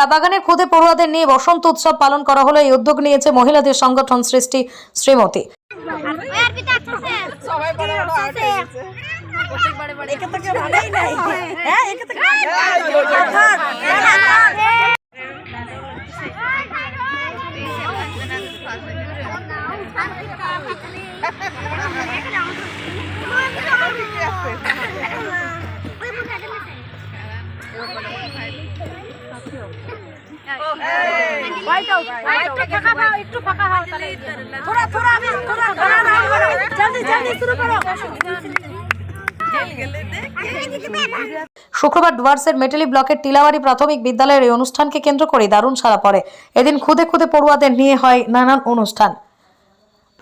চা বাগানের খুদে পড়ুয়াদের নিয়ে বসন্ত উৎসব পালন করা হলো এই উদ্যোগ নিয়েছে মহিলাদের সংগঠন সৃষ্টি শ্রীমতী। শুক্রবার ডুয়ার্সের মেটেলি ব্লকের টিলাবাড়ি প্রাথমিক বিদ্যালয়ের এই অনুষ্ঠানকে কেন্দ্র করে দারুণ সারা পড়ে। এদিন খুদে খুদে পড়ুয়াদের নিয়ে হয় নানান অনুষ্ঠান।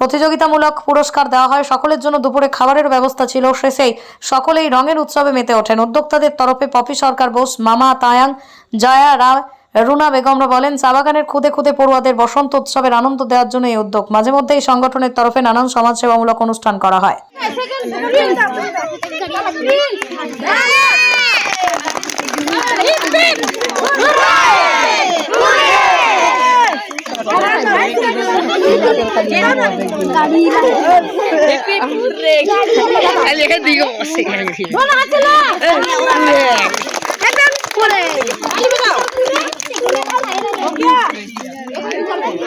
প্রতিযোগিতামূলক পুরস্কার দেওয়া হয় সকলের জন্য দুপুরে খাবারের ব্যবস্থা ছিল শেষেই সকলেই রঙের উৎসবে মেতে ওঠেন উদ্যোক্তাদের তরফে পপি সরকার বোস মামা তায়াং জয়া রায় রুনা বেগমরা বলেন চা বাগানের খুদে খুদে পড়ুয়াদের বসন্ত উৎসবের আনন্দ দেওয়ার জন্য এই উদ্যোগ মাঝে মধ্যে এই সংগঠনের তরফে নানান সমাজসেবামূলক অনুষ্ঠান করা হয় লেখা দিও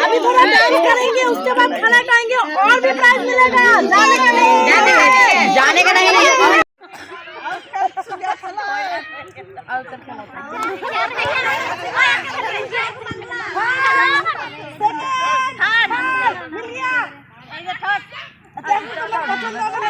अभी थोड़ा डांस करेंगे उसके बाद खाना खाएंगे और भी प्राइज मिलेगा जाने का नहीं जाने का नहीं जाने का नहीं और no, no, no.